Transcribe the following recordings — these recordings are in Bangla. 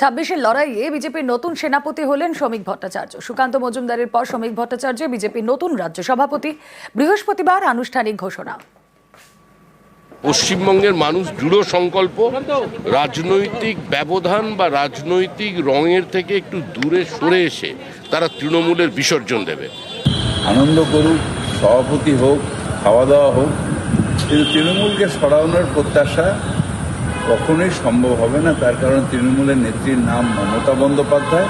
ছাব্বিশের লড়াইয়ে বিজেপির নতুন সেনাপতি হলেন শ্রমিক ভট্টাচার্য। সুকান্ত মজুমদারের পর শ্রমিক ভট্টাচার্য বিজেপির নতুন রাজ্য সভাপতি। বৃহস্পতিবার আনুষ্ঠানিক ঘোষণা। পশ্চিমবঙ্গের মানুষ দৃঢ় সংকল্প রাজনৈতিক ব্যবধান বা রাজনৈতিক রঙের থেকে একটু দূরে সরে এসে তারা তৃণমূলের বিসর্জন দেবে। আনন্দ করুক সভাপতি হোক খাওয়া দাওয়া হোক কিন্তু তৃণমূলকে সরানোর প্রত্যাশা কখনোই সম্ভব হবে না, তার কারণ তৃণমূলের নেত্রীর নাম মমতা বন্দ্যোপাধ্যায়।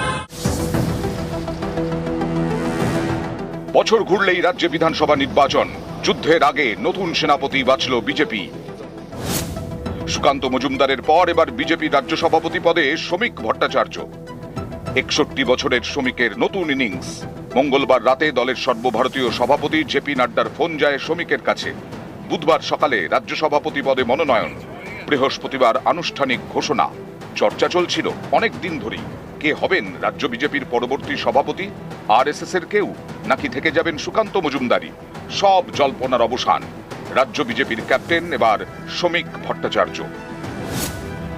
বছর ঘুরলেই রাজ্যে বিধানসভা নির্বাচন, যুদ্ধের আগে নতুন সেনাপতি বাছল বিজেপি। সুকান্ত মজুমদারের পর এবার বিজেপি রাজ্য সভাপতি পদে শ্রমিক ভট্টাচার্য। একষট্টি বছরের শ্রমিকের নতুন ইনিংস। মঙ্গলবার রাতে দলের সর্বভারতীয় সভাপতি জেপি নাড্ডার ফোন যায় শ্রমিকের কাছে। বুধবার সকালে রাজ্য সভাপতি পদে মনোনয়ন। বৃহস্পতিবার আনুষ্ঠানিক ঘোষণা। চর্চা চলছিল অনেক দিন ধরেই। কে হবেন রাজ্য বিজেপির পরবর্তী সভাপতি? আর এর কেউ? নাকি থেকে যাবেন সুকান্ত মজুমদারি সব জল্পনার অবসান। রাজ্য বিজেপির ক্যাপ্টেন এবার শ্রমিক ভট্টাচার্য।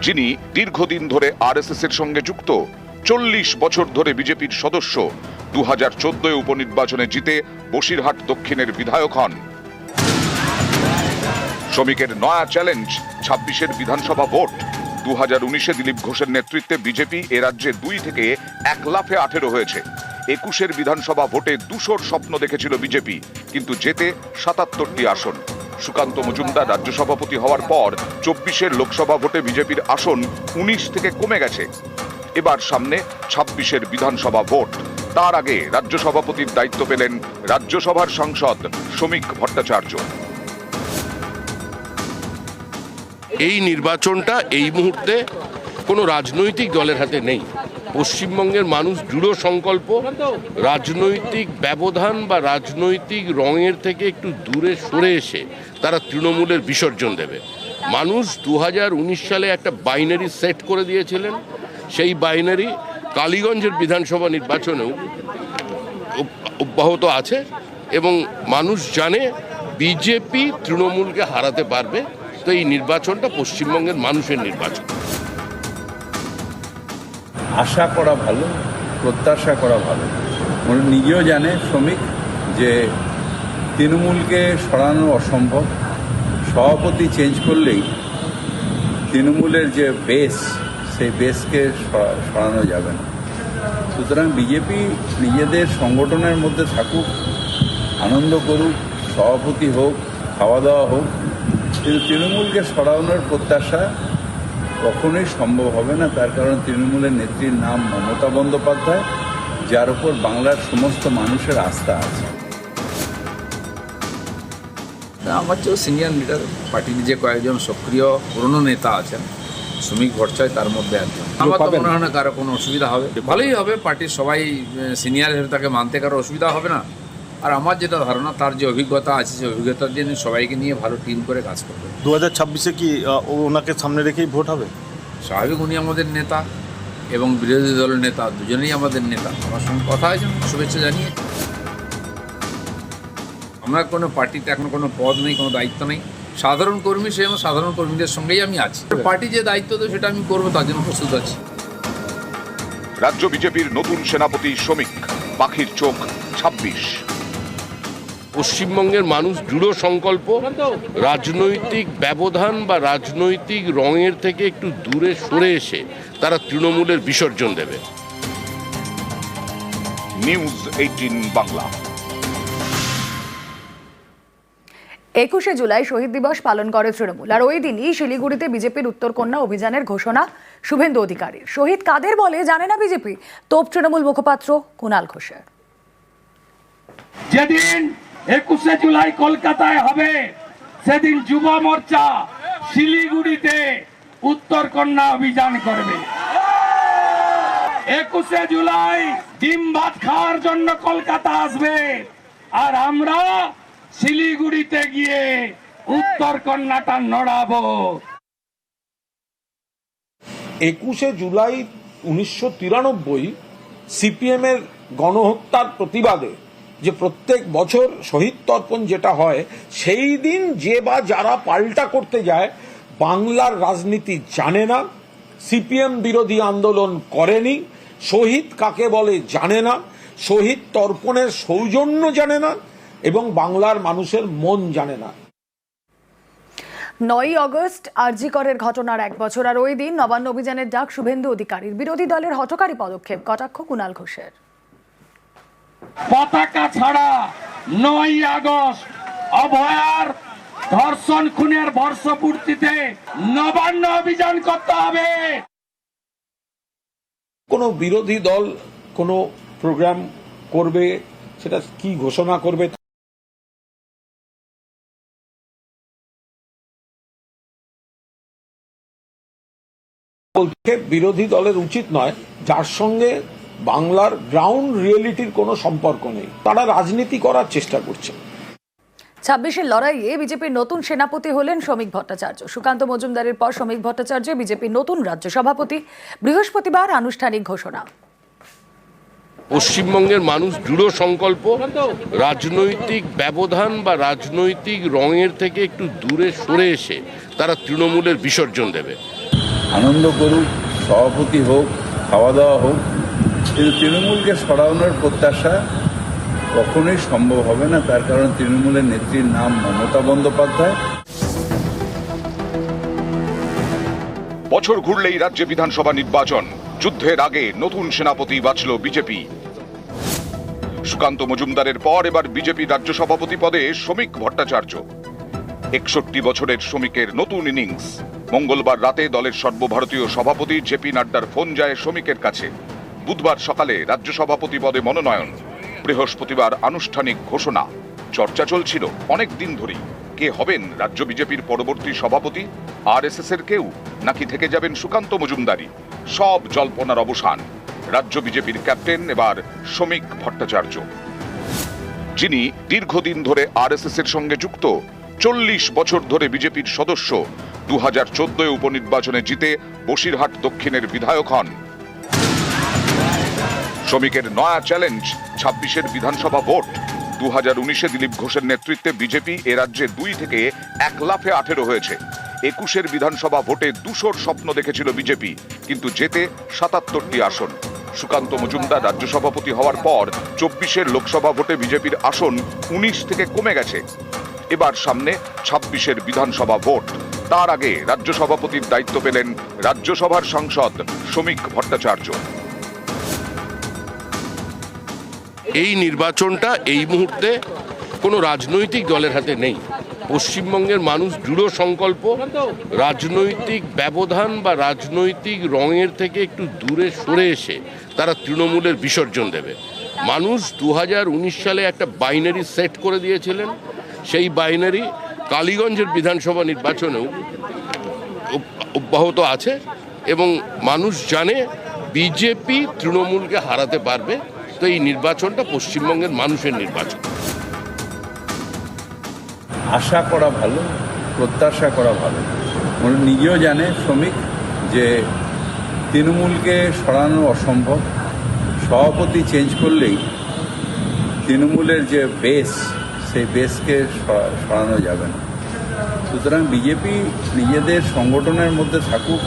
যিনি দীর্ঘদিন ধরে আরএসএস এর সঙ্গে যুক্ত, চল্লিশ বছর ধরে বিজেপির সদস্য দু হাজার উপনির্বাচনে জিতে বসিরহাট দক্ষিণের বিধায়ক হন। শ্রমিকের নয়া চ্যালেঞ্জ ছাব্বিশের বিধানসভা ভোট। দু হাজার উনিশে দিলীপ ঘোষের নেতৃত্বে বিজেপি এ রাজ্যে দুই থেকে এক লাফে আঠেরো হয়েছে। একুশের বিধানসভা ভোটে দুশোর স্বপ্ন দেখেছিল বিজেপি, কিন্তু যেতে সাতাত্তরটি আসন। সুকান্ত মজুমদার রাজ্য সভাপতি হওয়ার পর চব্বিশের লোকসভা ভোটে বিজেপির আসন উনিশ থেকে কমে গেছে। এবার সামনে ছাব্বিশের বিধানসভা ভোট। তার আগে রাজ্য সভাপতির দায়িত্ব পেলেন রাজ্যসভার সাংসদ শ্রমিক ভট্টাচার্য। এই নির্বাচনটা এই মুহূর্তে কোনো রাজনৈতিক দলের হাতে নেই। পশ্চিমবঙ্গের মানুষ দৃঢ় সংকল্প, রাজনৈতিক ব্যবধান বা রাজনৈতিক রঙের থেকে একটু দূরে সরে এসে তারা তৃণমূলের বিসর্জন দেবে। মানুষ দু হাজার উনিশ সালে একটা বাইনারি সেট করে দিয়েছিলেন। সেই বাইনারি কালীগঞ্জের বিধানসভা নির্বাচনেও অব্যাহত আছে এবং মানুষ জানে বিজেপি তৃণমূলকে হারাতে পারবে। তো এই নির্বাচনটা পশ্চিমবঙ্গের মানুষের নির্বাচন। আশা করা ভালো, প্রত্যাশা করা ভালো। নিজেও জানে শ্রমিক যে তৃণমূলকে সরানো অসম্ভব। সভাপতি চেঞ্জ করলেই তৃণমূলের যে বেস সেই বেসকে সরা- সরানো যাবে না। সুতরাং বিজেপি নিজেদের সংগঠনের মধ্যে থাকুক, আনন্দ করুক, সভাপতি হোক, খাওয়া দাওয়া হোক কিন্তু তৃণমূলকে সরানোর প্রত্যাশা কখনোই সম্ভব হবে না। তার কারণ তৃণমূলের নেত্রীর নাম মমতা বন্দ্যোপাধ্যায় যার উপর বাংলার সমস্ত মানুষের আস্থা আছে। আমার চেয়েও সিনিয়র লিডার পার্টির যে কয়েকজন সক্রিয় পুরনো নেতা আছেন শ্রমিক ভট্টাচার্য তার মধ্যে একজন। আমার তো মনে হয় না কারও কোনো অসুবিধা হবে। ভালোই হবে পার্টির সবাই সিনিয়র হিসেবে তাকে মানতে কারও অসুবিধা হবে না। আর আমার যেটা ধারণা তার যে অভিজ্ঞতা আছে সেই অভিজ্ঞতার জন্য সবাইকে নিয়ে ভালো টিম করে কাজ করবে। দু হাজার ছাব্বিশে কি ওনাকে সামনে রেখেই ভোট হবে? স্বাভাবিক উনি আমাদের নেতা এবং বিরোধী দলের নেতা দুজনেই আমাদের নেতা। আমার সঙ্গে কথা হয়েছে শুভেচ্ছা জানিয়ে। আমরা কোনো পার্টিতে এখন কোনো পদ নেই কোনো দায়িত্ব নেই। সাধারণ কর্মী সে আমার সাধারণ কর্মীদের সঙ্গেই আমি আছি। পার্টি যে দায়িত্ব দেয় সেটা আমি করব তার জন্য প্রস্তুত আছি। রাজ্য বিজেপির নতুন সেনাপতি শ্রমিক পাখির চোখ ছাব্বিশ। পশ্চিমবঙ্গের মানুষ দৃঢ় সংকল্প রাজনৈতিক ব্যবধান বা রাজনৈতিক রঙের থেকে একটু দূরে সরে এসে তারা তৃণমূলের বিসর্জন দেবে। News eighteen Bangla. একুশে জুলাই শহীদ দিবস পালন করে তৃণমূল। আর ওই দিনই শিলিগুড়িতে বিজেপির উত্তরকন্যা অভিযানের ঘোষণা শুভেন্দু অধিকারীর। শহীদ কাদের বলে জানে না বিজেপি? তোপ তৃণমূল মুখপাত্র কুণাল ঘোষের। যেদিন একুশে জুলাই কলকাতায় হবে। সেদিন যুব মোর্চা শিলিগুড়িতে উত্তর কন্যা অভিযান করবে। একুশে জুলাই ডিম ভাত খাওয়ার জন্য কলকাতা আসবে। আর আমরা শিলিগুড়িতে গিয়ে উত্তর কন্যাটা নড়াবো। একুশে জুলাই উনিশশো তিরানব্বই সিপিএমের গণহত্যার প্রতিবাদে যে প্রত্যেক বছর শহীদ তর্পণ যেটা হয়, সেই দিন যে বা যারা পাল্টা করতে যায়, বাংলার রাজনীতি জানে না, সিপিএম বিরোধী আন্দোলন করেনি, শহীদ কাকে বলে জানে না, শহীদ তর্পণের সৌজন্য জানে না, এবং বাংলার মানুষের মন জানে না। নয়ই অগস্ট আরজি করের ঘটনার এক বছর, আর ওই দিন নবান্ন অভিযানের ডাক শুভেন্দু অধিকারীর। বিরোধী দলের হঠকারী পদক্ষেপ, কটাক্ষ কুণাল ঘোষের। পতাকা ছাড়া নয় আগস্ট, অভয়ার ধর্ষণ খুনের বর্ষপূর্তিতে নবান্ন অভিযান করতে হবে। কোনো বিরোধী দল কোনো প্রোগ্রাম করবে, সেটা কি ঘোষণা করবে? বিরোধী দলের উচিত নয়, যার সঙ্গে বাংলার গ্রাউন্ড রিয়েলিটির কোনো সম্পর্ক নেই। তারা রাজনীতি করার চেষ্টা করছে। ছাব্বিশের লড়াইয়ে বিজেপির নতুন সেনাপতি হলেন শ্রমিক ভট্টাচার্য। সুকান্ত মজুমদারের পর শ্রমিক ভট্টাচার্য বিজেপির নতুন রাজ্য সভাপতি। বৃহস্পতিবার আনুষ্ঠানিক ঘোষণা। পশ্চিমবঙ্গের মানুষ দৃঢ় সংকল্প রাজনৈতিক ব্যবধান বা রাজনৈতিক রঙের থেকে একটু দূরে সরে এসে তারা তৃণমূলের বিসর্জন দেবে। আনন্দ করুক সভাপতি হোক খাওয়া দাওয়া হোক কিন্তু তৃণমূলকে সরানোর প্রত্যাশা কখনোই সম্ভব হবে না, তার কারণ তৃণমূলের নেত্রীর নাম মমতা বন্দ্যোপাধ্যায়। বছর ঘুরলেই রাজ্যে বিধানসভা নির্বাচন, যুদ্ধের আগে নতুন সেনাপতি বাছল বিজেপি। সুকান্ত মজুমদারের পর এবার বিজেপি রাজ্য সভাপতি পদে শ্রমিক ভট্টাচার্য। একষট্টি বছরের শ্রমিকের নতুন ইনিংস। মঙ্গলবার রাতে দলের সর্বভারতীয় সভাপতি জেপি নাড্ডার ফোন যায় শ্রমিকের কাছে। বুধবার সকালে রাজ্য সভাপতি পদে মনোনয়ন। বৃহস্পতিবার আনুষ্ঠানিক ঘোষণা। চর্চা চলছিল অনেক দিন ধরেই। কে হবেন রাজ্য বিজেপির পরবর্তী সভাপতি? আর এর কেউ? নাকি থেকে যাবেন সুকান্ত মজুমদারি সব জল্পনার অবসান। রাজ্য বিজেপির ক্যাপ্টেন এবার শ্রমিক ভট্টাচার্য। যিনি দীর্ঘদিন ধরে আরএসএস এর সঙ্গে যুক্ত, চল্লিশ বছর ধরে বিজেপির সদস্য দু হাজার উপনির্বাচনে জিতে বসিরহাট দক্ষিণের বিধায়ক হন। শ্রমিকের নয়া চ্যালেঞ্জ ছাব্বিশের বিধানসভা ভোট। দু হাজার উনিশে দিলীপ ঘোষের নেতৃত্বে বিজেপি এ রাজ্যে দুই থেকে এক লাফে আঠেরো হয়েছে। একুশের বিধানসভা ভোটে দুশোর স্বপ্ন দেখেছিল বিজেপি, কিন্তু যেতে সাতাত্তরটি আসন। সুকান্ত মজুমদার রাজ্য সভাপতি হওয়ার পর চব্বিশের লোকসভা ভোটে বিজেপির আসন উনিশ থেকে কমে গেছে। এবার সামনে ছাব্বিশের বিধানসভা ভোট। তার আগে রাজ্য সভাপতির দায়িত্ব পেলেন রাজ্যসভার সাংসদ শ্রমিক ভট্টাচার্য। এই নির্বাচনটা এই মুহূর্তে কোনো রাজনৈতিক দলের হাতে নেই। পশ্চিমবঙ্গের মানুষ দৃঢ় সংকল্প, রাজনৈতিক ব্যবধান বা রাজনৈতিক রঙের থেকে একটু দূরে সরে এসে তারা তৃণমূলের বিসর্জন দেবে। মানুষ দু হাজার উনিশ সালে একটা বাইনারি সেট করে দিয়েছিলেন। সেই বাইনারি কালীগঞ্জের বিধানসভা নির্বাচনেও অব্যাহত আছে এবং মানুষ জানে বিজেপি তৃণমূলকে হারাতে পারবে। তো এই নির্বাচনটা পশ্চিমবঙ্গের মানুষের নির্বাচন। আশা করা ভালো, প্রত্যাশা করা ভালো। নিজেও জানে, শ্রমিক, যে তৃণমূলকে সরানো অসম্ভব। সভাপতি চেঞ্জ করলেই তৃণমূলের যে বেস সেই বেসকে সরা- সরানো যাবে না। সুতরাং বিজেপি নিজেদের সংগঠনের মধ্যে থাকুক,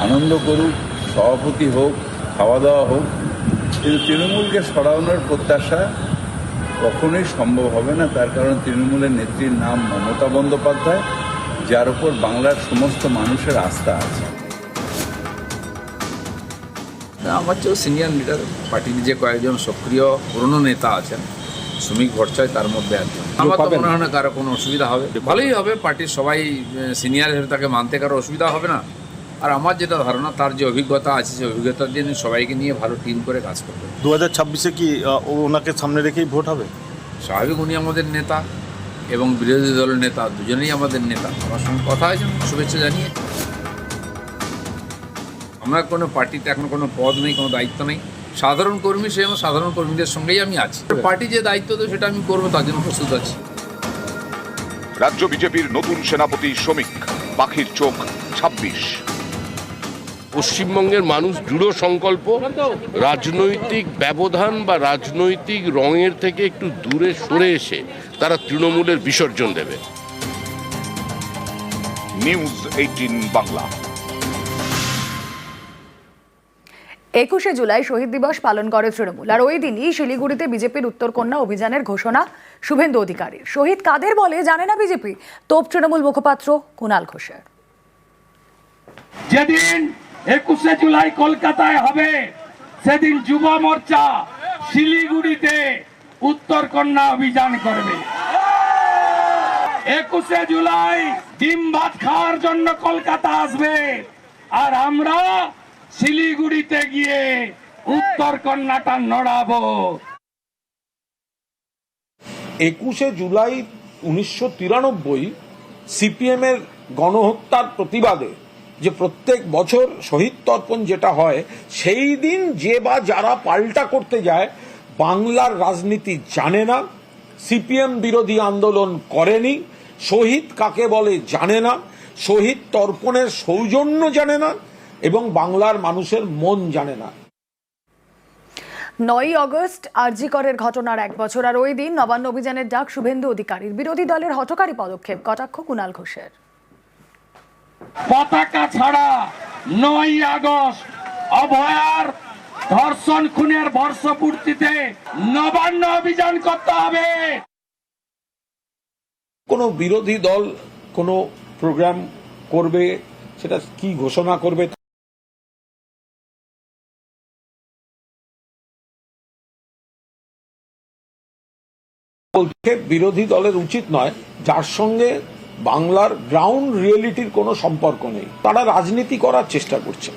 আনন্দ করুক, সভাপতি হোক খাওয়া দাওয়া হোক কিন্তু তৃণমূলকে সরানোর প্রত্যাশা কখনোই সম্ভব হবে না। তার কারণ তৃণমূলের নেত্রীর নাম মমতা বন্দ্যোপাধ্যায় যার উপর বাংলার সমস্ত মানুষের আস্থা আছে। আমার চেয়েও সিনিয়র লিডার পার্টির যে কয়েকজন সক্রিয় পুরনো নেতা আছেন শ্রমিক ভট্টাচার্য তার মধ্যে একজন। আমার তো মনে হয় না। কারও কোনো অসুবিধা হবে। ভালোই হবে পার্টির সবাই সিনিয়র হিসেবে তাকে মানতে কারও অসুবিধা হবে না। আর আমার যেটা ধারণা তার যে অভিজ্ঞতা আছে সেই অভিজ্ঞতা দিয়ে সবাইকে নিয়ে ভালো টিম করে কাজ করবে। দু হাজার ছাব্বিশে কি ওনাকে সামনে রেখেই ভোট হবে? স্বাভাবিক উনি আমাদের নেতা এবং বিরোধী দলের নেতা দুজনেই আমাদের নেতা। আমার সঙ্গে কথা হয়েছে শুভেচ্ছা জানিয়ে। আমরা কোনো পার্টিতে এখন কোনো পদ নেই কোনো দায়িত্ব নেই। সাধারণ কর্মী সে আমার সাধারণ কর্মীদের সঙ্গেই আমি আছি। পার্টি যে দায়িত্ব দেবে সেটা আমি করব তার জন্য প্রস্তুত আছি। রাজ্য বিজেপির নতুন সেনাপতি শ্রমিক পাখির চোখ ছাব্বিশ। পশ্চিমবঙ্গের মানুষ দৃঢ় সংকল্প রাজনৈতিক ব্যবধান বা রাজনৈতিক রঙের থেকে একটু দূরে সরে এসে তারা তৃণমূলের বিসর্জন দেবে। News eighteen Bangla. একুশে জুলাই শহীদ দিবস পালন করে তৃণমূল। আর ওই দিনই শিলিগুড়িতে বিজেপির উত্তরকন্যা অভিযানের ঘোষণা শুভেন্দু অধিকারীর। শহীদ কাদের বলে জানে না বিজেপি? তোপ তৃণমূল মুখপাত্র কুণাল ঘোষের। যেদিন একুশে জুলাই কলকাতায় হবে। সেদিন যুব মোর্চা শিলিগুড়িতে উত্তর কন্যা অভিযান করবে। একুশে জুলাই ডিম ভাত খাওয়ার জন্য কলকাতা আসবে। আর আমরা শিলিগুড়িতে গিয়ে উত্তর কন্যাটা নড়াবো। একুশে জুলাই উনিশশো তিরানব্বই সিপিএমের গণহত্যার প্রতিবাদে যে প্রত্যেক বছর শহীদ তর্পণ যেটা হয়, সেই দিন যে বা যারা পাল্টা করতে যায়, বাংলার রাজনীতি জানে না, সিপিএম বিরোধী আন্দোলন করেনি, শহীদ কাকে বলে জানে না, শহীদ তর্পণের সৌজন্য জানে না, এবং বাংলার মানুষের মন জানে না। নয়ই অগস্ট আরজি করের ঘটনার এক বছর, আর ওই দিন নবান্ন অভিযানের ডাক শুভেন্দু অধিকারীর। বিরোধী দলের হটকারী পদক্ষেপ, কটাক্ষ কুণাল ঘোষের। পতাকা ছাড়া নয় আগস্ট। অভয়ার ধর্ষণ খুনের বর্ষপূর্তিতে নবান্ন অভিযান করতে হবে। কোনো বিরোধী দল কোনো প্রোগ্রাম করবে, সেটা কি ঘোষণা করবে? বিরোধী দলের উচিত নয়, যার সঙ্গে বাংলার গ্রাউন্ড রিয়েলিটির কোনো সম্পর্ক নেই। তারা রাজনীতি করার চেষ্টা করছে।